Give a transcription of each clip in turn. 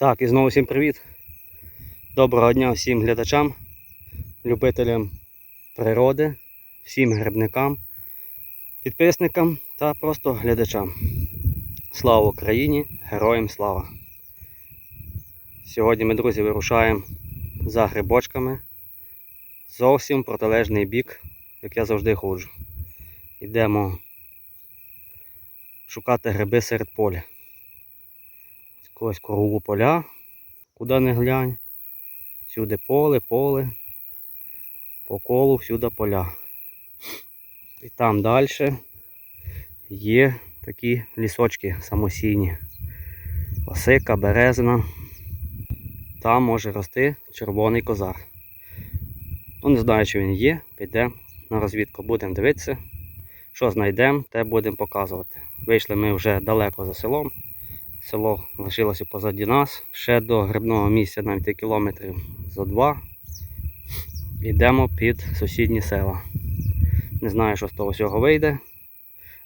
Так, і знову всім привіт. Доброго дня всім глядачам, любителям природи, всім грибникам, підписникам та просто глядачам. Слава Україні! Героям слава! Сьогодні ми, друзі, вирушаємо за грибочками. Зовсім протилежний бік, як я завжди ходжу. Йдемо шукати гриби серед поля. Ось кругу поля, куди не глянь. Всюди поле, поле, по колу всюди поля. І там далі є такі лісочки самосійні. Осика, березина. Там може рости червоний козар. Ну, не знаю, чи він є, підемо на розвідку, будемо дивитися. Що знайдемо, те будемо показувати. Вийшли ми вже далеко за селом. Село лишилося позаді нас. Ще до грибного місця навіть кілометрів за два. Йдемо під сусідні села. Не знаю, що з того всього вийде.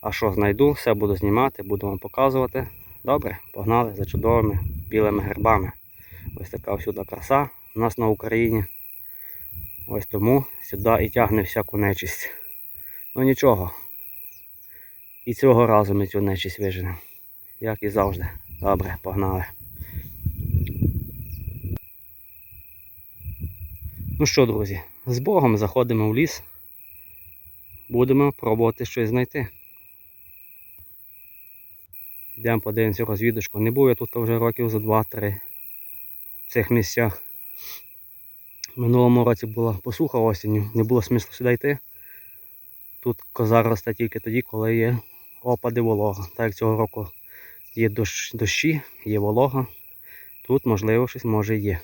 А що знайду, все буду знімати, буду вам показувати. Добре, погнали за чудовими білими грибами. Ось така всюди краса у нас на Україні. Ось тому сюди і тягне всяку нечисть. Ну нічого. І цього разу ми цю нечисть виженемо. Як і завжди. Добре, погнали. Ну що, друзі, з Богом заходимо в ліс. Будемо пробувати щось знайти. Йдемо подивимося розвідочку. Не був я тут вже років за 2-3 в цих місцях. Минулому році була посуха осінню, не було смислу сюди йти. Тут козар росте тільки тоді, коли є опади волога. Так як цього року є дощ, дощі, є волога. Тут, можливо, щось може є.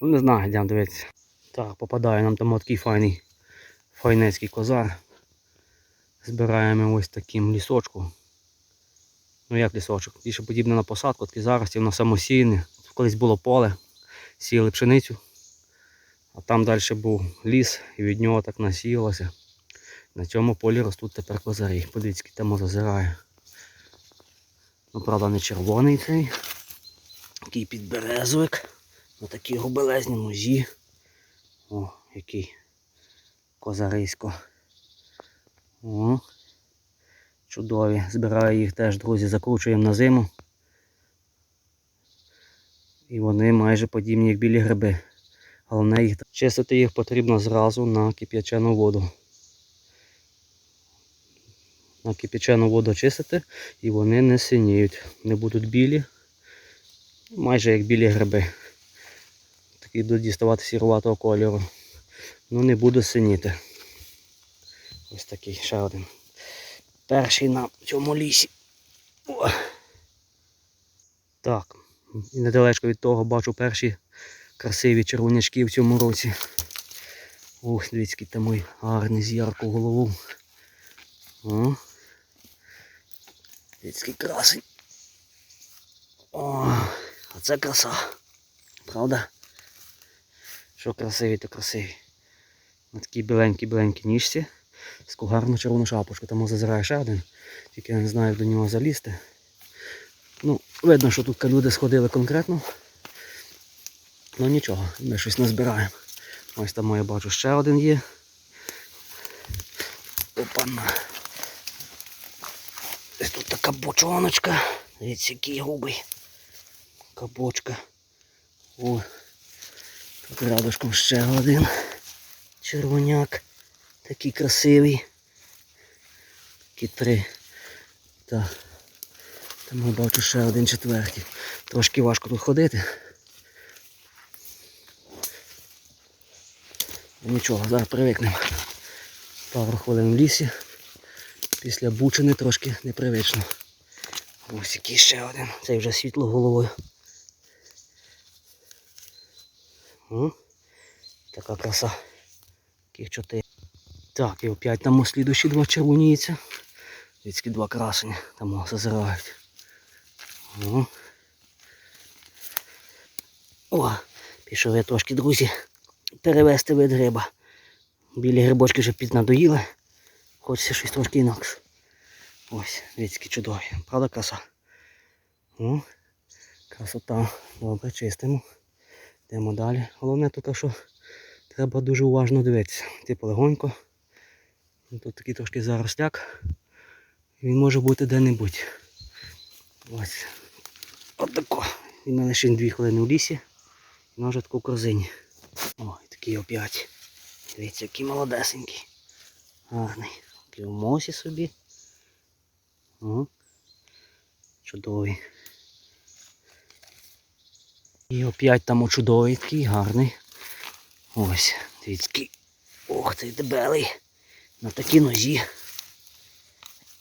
Ну не знаю, йдемо дивитися. Так, попадає нам там такий файний файнецький козар. Збираємо ось таким лісочку. Ну як лісочок? Більше подібне на посадку, такі зараз воно самосійне. Колись було поле, сіяли пшеницю. А там далі був ліс і від нього так насіялося. На цьому полі ростуть тепер козарі. Подивіться, там зазирає. Ну, правда, не червоний цей. Такий підберезовик. На такій губелезній нозі. О, який козарисько. О, чудові. Збираю їх теж, друзі, закручуємо на зиму. І вони майже подібні, як білі гриби. Головне їх чистити їх потрібно зразу на кип'ячену воду. На кип'ячену воду чистити і вони не синіють. Не будуть білі, майже як білі гриби. Такі будуть діставати сіруватого кольору. Ну не буду синіти. Ось такий ще один. Перший на цьому лісі. О. Так, і недалечко від того бачу перші красиві червонячки в цьому році. Ох, дивіться, який там мій гарний з ярку голову. О. Який красень. О, а це краса. Правда? Що красиві, то красиві. На такій біленькій-біленькій ніжці. Таку гарну червону шапочку. Тому зазирає ще один. Тільки я не знаю, як до нього залізти. Ну, видно, що тут люди сходили конкретно. Ну нічого, ми щось назбираємо. Ось там я бачу ще один є. Опана. Тут така бочоночка. Дивіться, який грубий. Кабочка. О. Тут рядышком ще один. Червоняк. Такий красивий. Такі три. Так. Там я бачу ще один четвертий. Трошки важко тут ходити. Нічого, зараз привикнемо. Пару хвилин в лісі. Після бучини трошки непривично. Ось який ще один. Цей вже світло головою. О, така краса. Таких чотири. Так, і опять там слідущі два червоніються. Людські два красені. Там зазирають. О. О, пішов я трошки, друзі, перевести вид гриба. Білі грибочки вже піднадоїли. Хочеться щось трошки інакше. Ось, які чудові. Правда краса? О, Красота. Добре, чистимо. Йдемо далі. Головне тут, що треба дуже уважно дивитися. Типу легонько. Тут такий трошки заросляк. Він може бути де-небудь. Ось. От тако. Він мене ще дві хвилини в лісі. І вже таку корзині. О, такий оп'ять. Дивіться, який молодесенький. Гарний. В собі. О. Чудовий. І оп'ять там чудовий такий гарний. Ось, дивіться. Ох, цей дебелий. На такій нозі.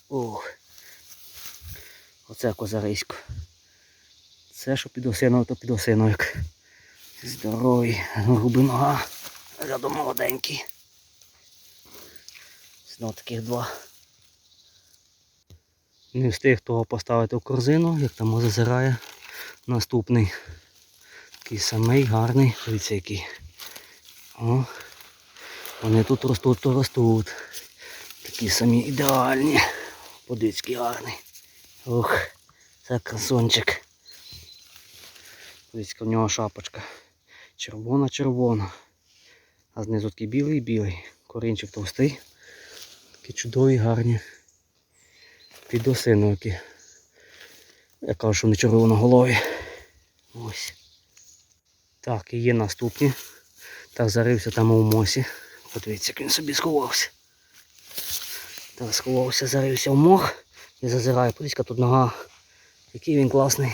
Ох. Оце козарисько. Це що підосино, то підосинок. Здоровий, грубий нога. Рядом молоденький. Знову таких два. Не встиг того поставити в корзину, як там зазирає наступний. Такий самий гарний. Дивіться який. О. Вони тут ростуть, то ростуть. Такі самі ідеальні. Подивіться, який гарний. Ох, це красончик. Дивіться, в нього шапочка. Червона-червона. А знизу такий білий-білий. Корінчик товстий. Такі чудові, гарні. Підосиновики. Я кажу, що не червоноголові. Ось. Так, і є наступні. Так, зарився там у мосі. Подивіться, як він собі сховався. Так, сховався, зарився в мох і зазирає. Подивіться, тут нога. Який він класний.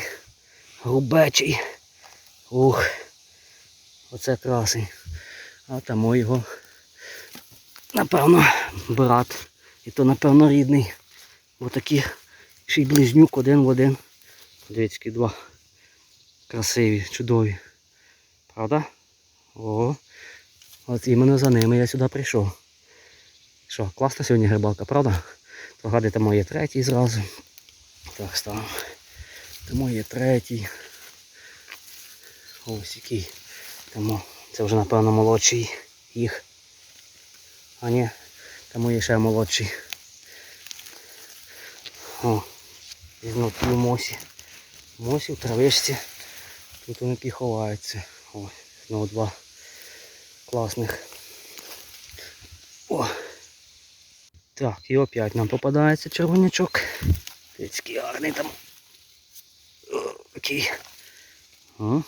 Грубечий. Ух. Оце красень. А там його, напевно, брат. І то, напевно, рідний. Бо такі ще й близнюк один в один. Дивіться, два. Красиві, чудові. Правда? О. От іменно за ними я сюди прийшов. Що, класна сьогодні грибалка, правда? Погадайте моє третій зразу. Так, ставимо. Тому є третій. Ось який. Тому це вже напевно молодший їх. А ні, тому є ще молодший. О, і знов в мосі. Мосі в травичці. Тут вони ті ховаються. Ось, знову два класних. О! Так, і опять нам попадається червонячок. Такий гарний там. О, такий. О.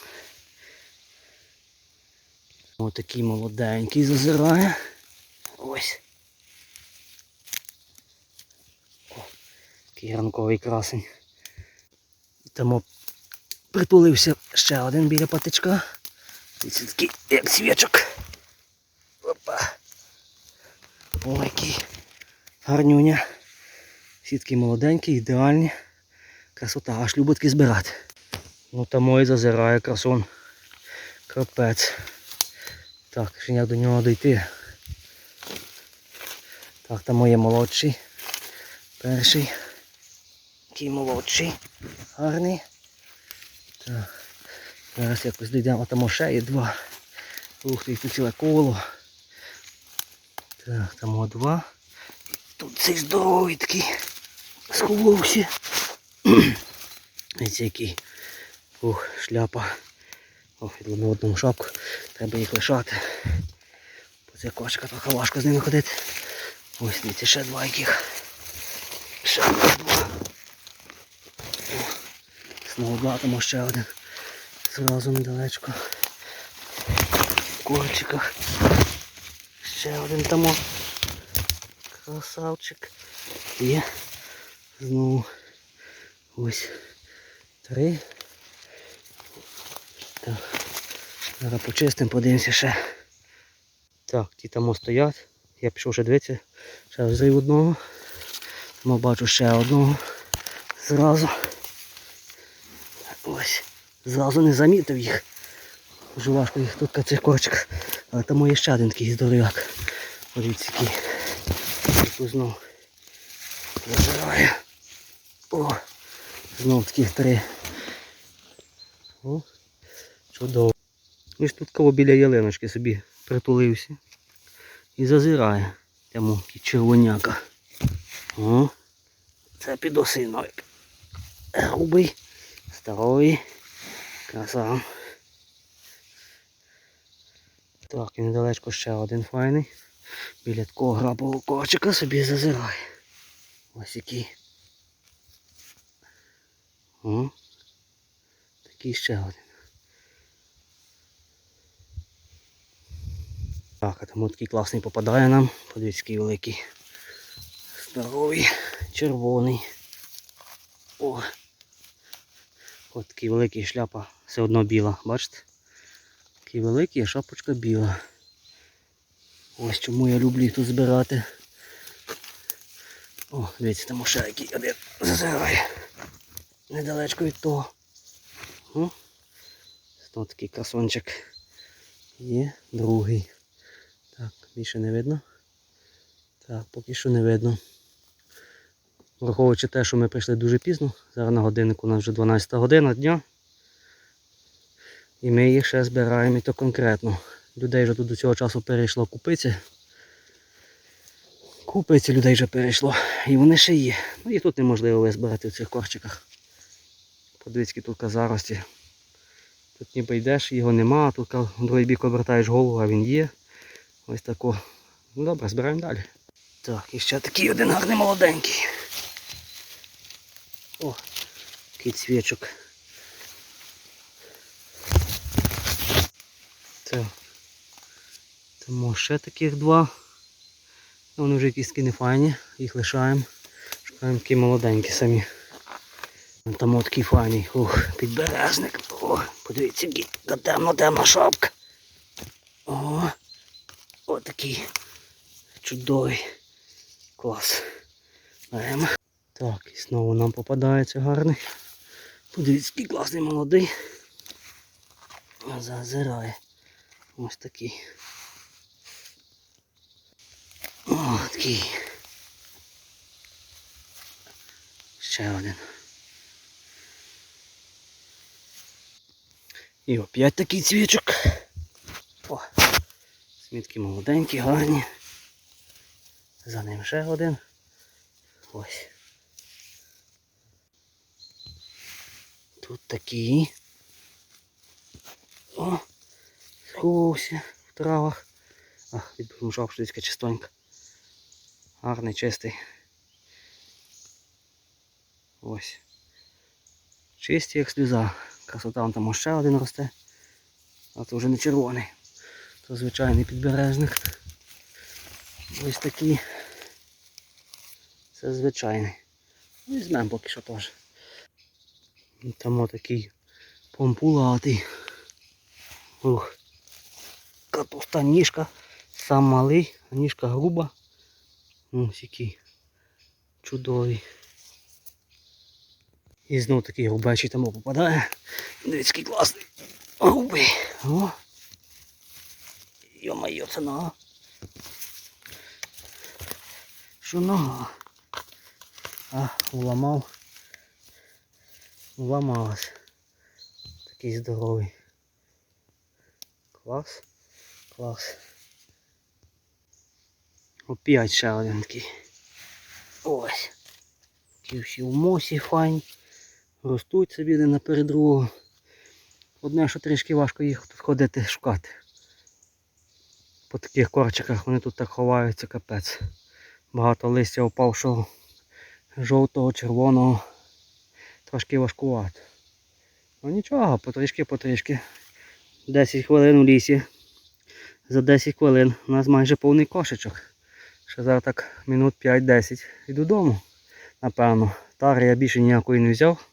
Ось такий молоденький зазирає. Ось. О, такий ранковий красень. І тому притулився ще один біля патичка. Дивіться, такий як свічок. Опа. Ой, який гарнюня. Всі такі молоденькі, ідеальні. Красота, аж любить збирати. Ну там мой зазирає красун. Капець. Так, ще як до нього дойти. Так, там моє молодший. Перший. Який молодший. Гарний. Так. Зараз якось дійдемо, там ще є два. Ух ти, тут ціле коло. Так, там о два. Тут цей здоровий такий. Сховався. Ось який. Ух, шляпа. Ох, на одному шапку. Треба їх лишати. Бо це кошка трохи важко з ними ходити. Ось дивіться, ще два яких. Ще два. О, знову два, тому ще один. Зразу недалечко. В корчиках. Ще один там. Красавчик. Є. Знову ось три. Так. Зараз почистимо, подивимося ще. Так, ті там стоять. Я пішов ще дивитися. Ще взрив одного. Тому бачу ще одного. Зразу. Ось. Зразу не замітив їх. Дуже важко їх тут на цих корчиках. Але там є ще один такий здоров'як. Подивіться який. Тут знов зажирає. О! Знов таких три. О, чудово. Ось тут кого біля ялиночки собі притулився. І зазирає. Тому червоняка. О, це підосиновик. Грубий, здоровий. Краса. Так, і недалечко ще один файний. Біля такого грабового корчика собі зазирає. Ось який. О. Такий ще один. Так, а тому такий класний попадає нам. Подивіться, який великий. Здоровий, червоний. О. От такий великий шляпа, все одно біла, бачите? Такий великий, а шапочка біла. Ось чому я люблю їх тут збирати. О, дивіться, там ще який один зазирає. Недалечко від того. Ось такий красончик. Є другий. Більше не видно. Так, поки що не видно. Враховуючи те, що ми прийшли дуже пізно, зараз на годиннику у нас вже 12 година дня. І ми їх ще збираємо і то конкретно. Людей вже тут до цього часу перейшло купиці. Купиці людей вже перейшло. І вони ще є. Ну їх тут неможливо визбирати в цих корчиках. Подивіться, тут зарості. Тут ніби йдеш, його нема, тут в другий бік обертаєш голову, а він є. Ось тако. Ну добре, збираємо далі. Так, і ще такий один гарний молоденький. О, який цвічок. Так. Тому ще таких два. Ну, Вони вже якісь такі файні, їх лишаємо. Шукаємо такі молоденькі самі. Там от такий файний. Ух, підберезник. О, подивіться, яка темно-темна шапка. О, отакий чудовий. Клас. Беремо. Так, і знову нам попадається гарний. Подивіться, який класний молодий. Зазирає. Ось такий. О. Ще один. І опять такий цвічок. О, смітки молоденькі, гарні. За ним ще один. Ось. Тут такий. О, сховався в травах. А, відбумжав штучка чистонька. Гарний, чистий. Ось. Чисті як сльоза. Красота там ще один росте. А то вже не червоний. То звичайний підберезник. Ось такий. Це звичайний. Візьмемо поки що теж. Там отакий помпулатий. Ух. Капуста ніжка. Сам малий, ніжка груба. Ось який чудовий. І знов такий грубечий там попадає. Дивіться, який класний. Грубий. О. Йо-моє, це нога. Що нога? А, уламав. Уламалась. Такий здоровий. Клас. Клас. Опять такий. Ось. Ті всі в мосі файні. Ростуть собі один наперед другого. Одне, що трішки важко їх тут ходити шукати. По таких корчиках вони тут так ховаються, капець. Багато листя опавшого, жовтого, червоного. Трошки важкувато. Ну нічого, потрішки-потрішки. 10 хвилин у лісі. За 10 хвилин у нас майже повний кошечок. Ще зараз так минут 5-10 і додому. Напевно. Тари я більше ніякої не взяв.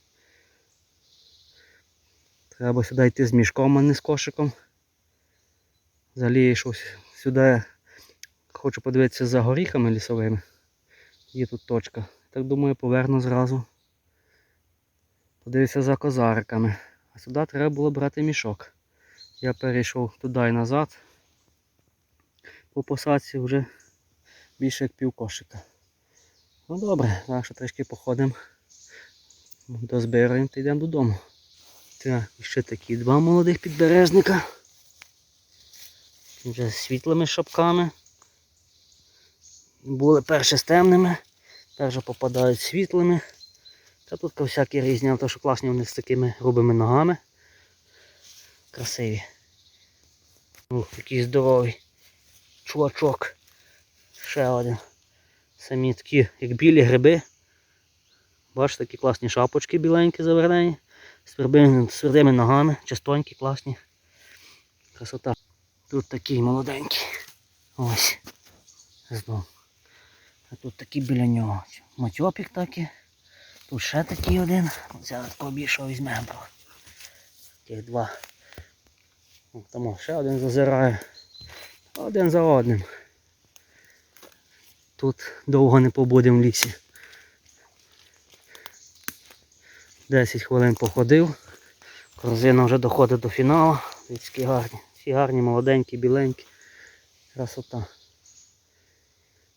Треба сюди йти з мішком, а не з кошиком. Взагалі щось сюди хочу подивитися за горіхами лісовими. Є тут точка. Так думаю, поверну зразу. Подивився за козариками. А сюди треба було брати мішок. Я перейшов туди і назад. По посадці вже більше як пів кошика. Ну добре, зараз ще трішки походимо. Дозбираємо та йдемо додому. Так, ще такі два молодих підбережника. Вже з світлими шапками. Були перші з темними, перші попадають світлими. Та тут всякі різні, але що класні вони з такими грубими ногами. Красиві. Ух, який здоровий. Чувачок. Ще один. Самі такі, як білі гриби. Бачите, такі класні шапочки біленькі завернені. З твердими ногами, частонькі, класні. Красота. Тут такий молоденький. Ось. Знов. А тут такий біля нього. Матьопік такий. Тут ще такий один. Зараз такого візьмемо. Тих два. Там ще один зазирає. Один за одним. Тут довго не побудемо в лісі. 10 хвилин походив. Корзина вже доходить до фіналу. Дивіться, гарні. Всі гарні, молоденькі, біленькі. Красота.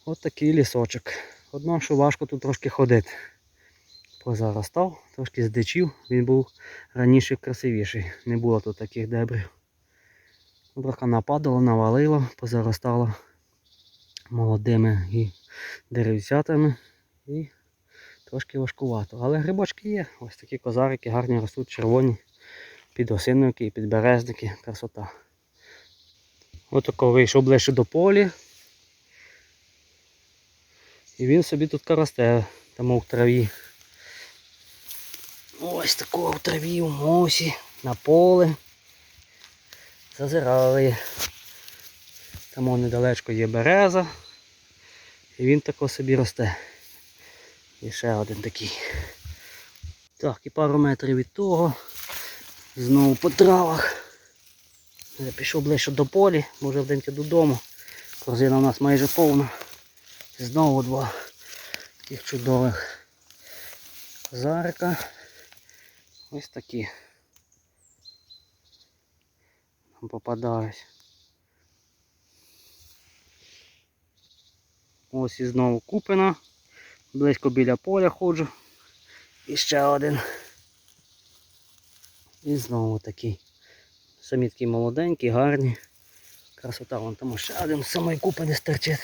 От такий лісочок. Одно, що важко тут трошки ходити. Позаростав, трошки здичів, він був раніше красивіший. Не було тут таких дебрів. Трохи нападало, навалило, позаростало молодими і деревцятами. І трошки важкувато. Але грибочки є. Ось такі козарики гарні ростуть, червоні, підосинники і підберезники. Красота. Ось тако вийшов ближче до полі. І він собі тут росте, там в траві. Ось такого в траві, у мосі, на поле. Зазирали. Там недалечко є береза. І він тако собі росте. І ще один такий. Так, і пару метрів від того. Знову по травах. Я пішов ближче до полі, може вденьте додому. Корзина у нас майже повна. Знову два таких чудових зарика. Ось такі. Нам попадають. Ось і знову купина. Близько біля поля ходжу. І ще один. І знову такий. Самі такі молоденькі, гарні. Красота, вон там ще один з самої купини стерчить.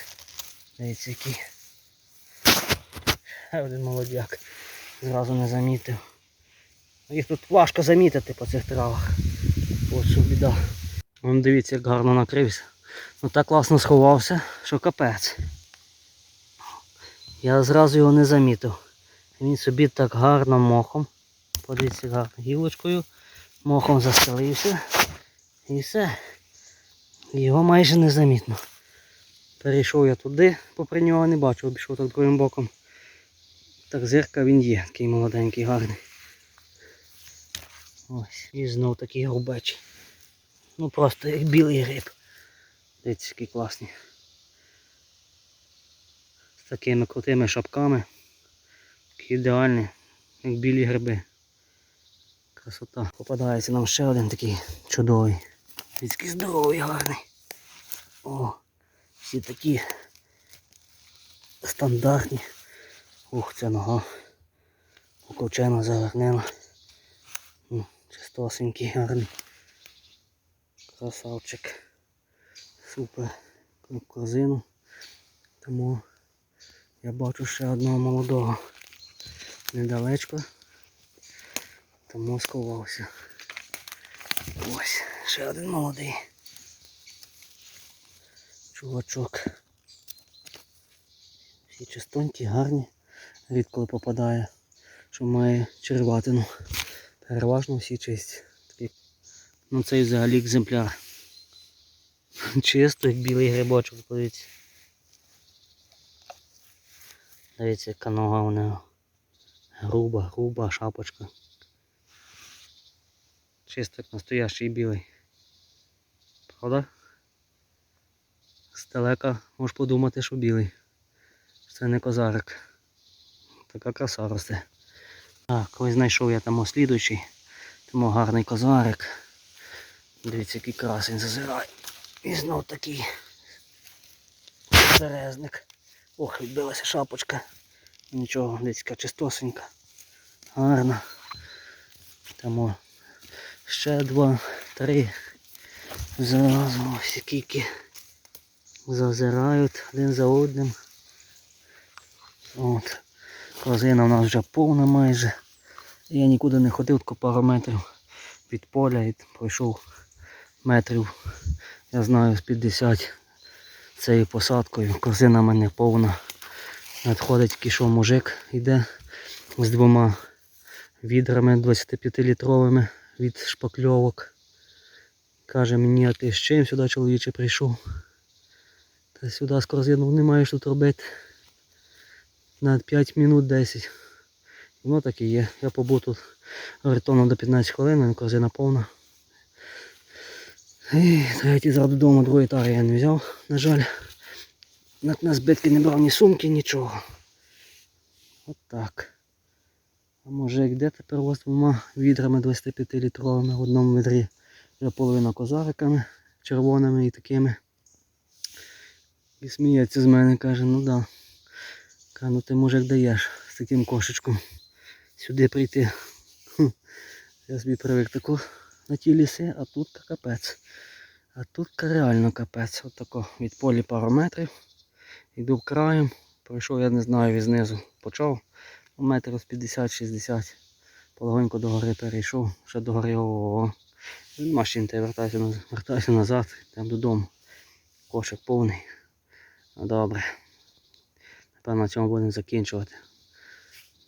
Дивіться який. Один молодяк. Зразу не замітив. Їх тут важко замітити по цих травах. Ось що біда. Вон дивіться, як гарно накрився. Ну так класно сховався, що капець. Я зразу його не замітив. Він собі так гарно мохом. Подивіться гарно гілочкою. Мохом застелився. І все. Його майже незамітно. Перейшов я туди, попри нього не бачу, обійшов так другим боком. Так зирка він є, такий молоденький, гарний. Ось, і знов такий грубечий. Ну просто як білий гриб. Дивіться, який класний. З такими крутими шапками. Такі ідеальні, як білі гриби. Красота. Попадається нам ще один такий чудовий. Такий здоровий, гарний. О, всі такі стандартні. Ух, ця нога. Оковчена завернена. Ну, Чистосенький, гарний. Красавчик. Супер. Таку Корзину. Тому я бачу ще одного молодого недалечко. Тому сховався. Ось, ще один молодий. Чувачок. Всі чистонькі, гарні. Рідко попадає, що має черватину. Переважно всі чисті. Ну цей взагалі екземпляр. Чисто, як білий грибочок, подивіться. Дивіться, яка нога у нього. Груба, груба шапочка. Чисто як настоящий білий. Правда? Здалека можеш подумати, що білий. Це не козарик. Така краса росте. Так, ось знайшов я там слідуючий. Тому гарний козарик. Дивіться, який красень зазирає. І знов такий зарезник. Ох, відбилася шапочка. Нічого, така чистосенька. Гарна. Тому ще два, три. Зразу ось скільки зазирають один за одним. От. Корзина у нас вже повна майже. Я нікуди не ходив, тільки пару метрів від поля і пройшов метрів, я знаю, з 50 цією посадкою. Корзина в мене повна. Надходить кішов мужик, йде з двома відрами 25-літровими від шпакльовок. Каже мені, а ти з чим сюди чоловіче прийшов? Та сюди з корзину не маєш тут робити. На 5 минут 10. Воно так і є. Я побув тут орієнтовно до 15 хвилин, корзина повна. І третій зараз додому, другої тари я не взяв, на жаль. На збитки не брав ні сумки, нічого. От так. А може як де тепер у вас двома відрами 25-літровими в одному відрі. Вже половина козариками червоними і такими. І сміється з мене, каже, ну да. Каже, ну ти мужик даєш з таким кошечком сюди прийти. Хм. Я собі привик таку на ті ліси, а тут капець. А тут реально капець. От тако від полі пару метрів. Йду краєм. Пройшов, я не знаю, від знизу почав. Метрів з 50-60. Полегонько до гори перейшов, ще до гори ого. Машин та вертаюся, наз- вертаюся назад, там додому. Кошик повний. Ну добре. Напевно, на цьому будемо закінчувати.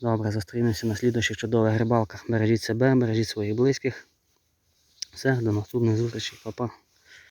Добре, зустрінемося на слідуючих чудових рибалках. Бережіть себе, бережіть своїх близьких. Все, до наступних зустрічей, Па-па.